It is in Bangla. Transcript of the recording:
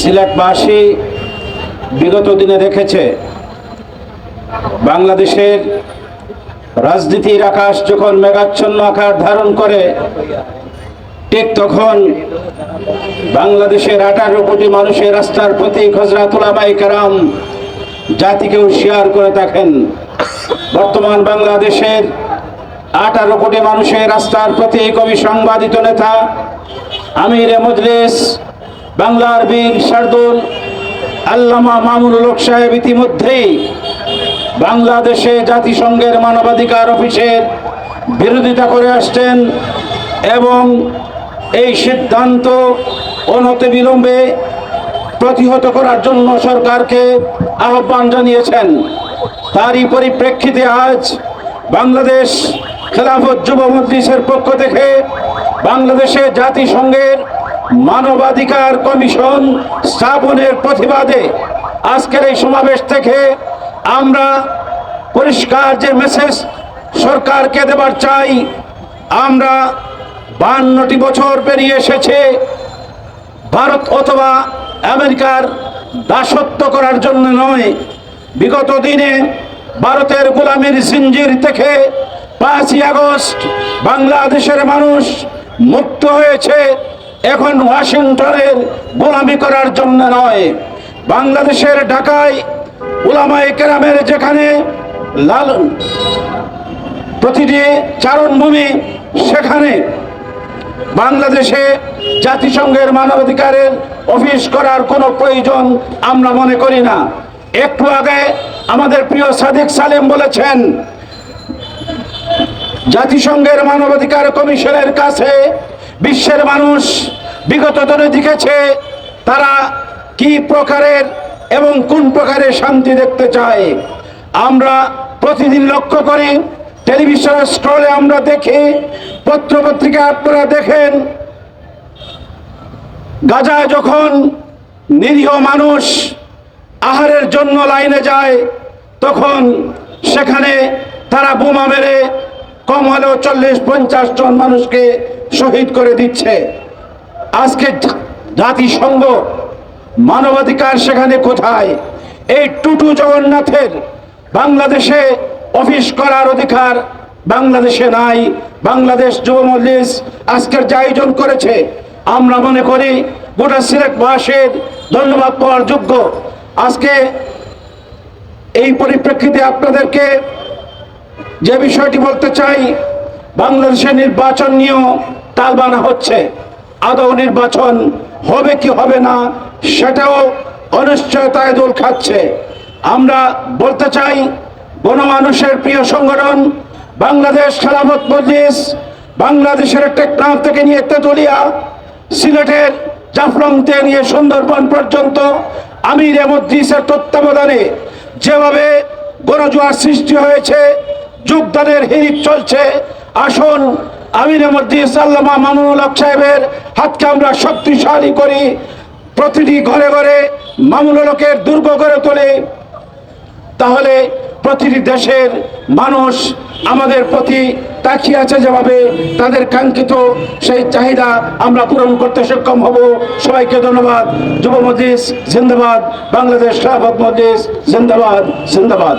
সিলেটবাসী বিগত দিনে দেখেছে, বাংলাদেশের রাজনীতির আকাশ যখন মেঘাচ্ছন্ন আকার ধারণ করে, ঠিক তখন বাংলাদেশের আঠারো কোটি মানুষের রাস্তার প্রতি হজরাতুলামাই কারাম জাতিকে হুঁশিয়ার করে থাকেন। বর্তমান বাংলাদেশের আঠারো কোটি মানুষের রাস্তার প্রতি কবি সংবাদিত নেতা আমির মজলিস বাংলার বীর শার্দুল আল্লামা মামুনুল হক সাহেব ইতিমধ্যেই বাংলাদেশে জাতিসংঘের মানবাধিকার অফিসের বিরোধিতা করে আসছেন এবং এই সিদ্ধান্ত অনতি বিলম্বে প্রতিহত করার জন্য সরকারকে আহ্বান জানিয়েছেন। তারই পরিপ্রেক্ষিতে আজ বাংলাদেশ খেলাফত যুব মজলিসের পক্ষ থেকে বাংলাদেশে জাতিসংঘের মানবাধিকার কমিশন স্থাপনের প্রতিবাদে আজকের এই সমাবেশ থেকে আমরা পরিষ্কার যে মেসেজ সরকারকে দেবার চাই, আমরা বান্নটি বছর পেরিয়ে এসেছে, ভারত অথবা আমেরিকার দাসত্ব করার জন্য নয়। বিগত দিনে ভারতের গোলামের জিঞ্জির থেকে পাঁচই আগস্ট বাংলাদেশের মানুষ মুক্ত হয়েছে। এখন ওয়াশিংটনের গোলামি করার জন্য নয়। বাংলাদেশের ঢাকায় উলামায়ে কেরামের যেখানে লাল প্রতিটি চারণভূমি, সেখানে বাংলাদেশে জাতিসংঘের মানবাধিকারের অফিস করার কোনো প্রয়োজন আমরা মনে করি না। একটু আগে আমাদের প্রিয় সাদিক সালেম বলেছেন, জাতিসংঘের মানবাধিকার কমিশনের কাছে বিশ্বের মানুষ বিগত দিনে দেখেছে তারা কি প্রকারের এবং কোন প্রকারের শান্তি দেখতে চায়। আমরা প্রতিদিন লক্ষ্য করি, টেলিভিশনের স্ক্রলে আমরা দেখি, পত্রপত্রিকা আপনারা দেখেন। গাজায় যখন নিরীহ মানুষ আহারের জন্য লাইনে যায়, তখন সেখানে তারা বোমা মেরে কম হলেও চল্লিশ, পঞ্চাশ জন মানুষকে শহীদ করে দিচ্ছে। আজকে জাতিসংঘ মানবাধিকার সেখানে কোথায়? এই টুটু জগন্নাথের বাংলাদেশে অফিস করার অধিকার বাংলাদেশে নাই। বাংলাদেশ যুব মজলিস আজকের যে আয়োজন করেছে, আমরা মনে করি গোটা সিলেটবাসীর ধন্যবাদ পাওয়ার যোগ্য। আজকে এই পরিপ্রেক্ষিতে আপনাদেরকে যে বিষয়টি বলতে চাই, বাংলাদেশের নির্বাচন নিয়েও তালবানা হচ্ছে। আদৌ নির্বাচন হবে কি হবে না, সেটাও অনিশ্চয়তায় দোল খাচ্ছে। আমরা বলতে চাই, গণমানুষের প্রিয় সংগঠন, বাংলাদেশ খেলাফত মজলিস, বাংলাদেশের টেকনাফ থেকে নিয়ে তেতুলিয়া, সিলেটের জাফলং থেকে নিয়ে সুন্দরবন পর্যন্ত, আমির মজলিসের তত্ত্বাবধানে যেভাবে গণজোয়ার সৃষ্টি হয়েছে, যোগদানের হিরিক চলছে, আসুন আমির মসজিদ আল্লামা মামুনুল হক সাহেবের হাতকে আমরা শক্তিশালী করি। প্রতিটি ঘরে ঘরে মামুনুল হকের দুর্গ করে তোলে। তাহলে প্রতিটি দেশের মানুষ আমাদের প্রতি তাকিয়ে আছে যেভাবে তাদের কাঙ্ক্ষিত সেই চাহিদা আমরা পূরণ করতে সক্ষম হব। সবাইকে ধন্যবাদ। যুব মজলিস জিন্দাবাদ। বাংলাদেশ শাহবাদ মজলিস জিন্দাবাদ। জিন্দাবাদ।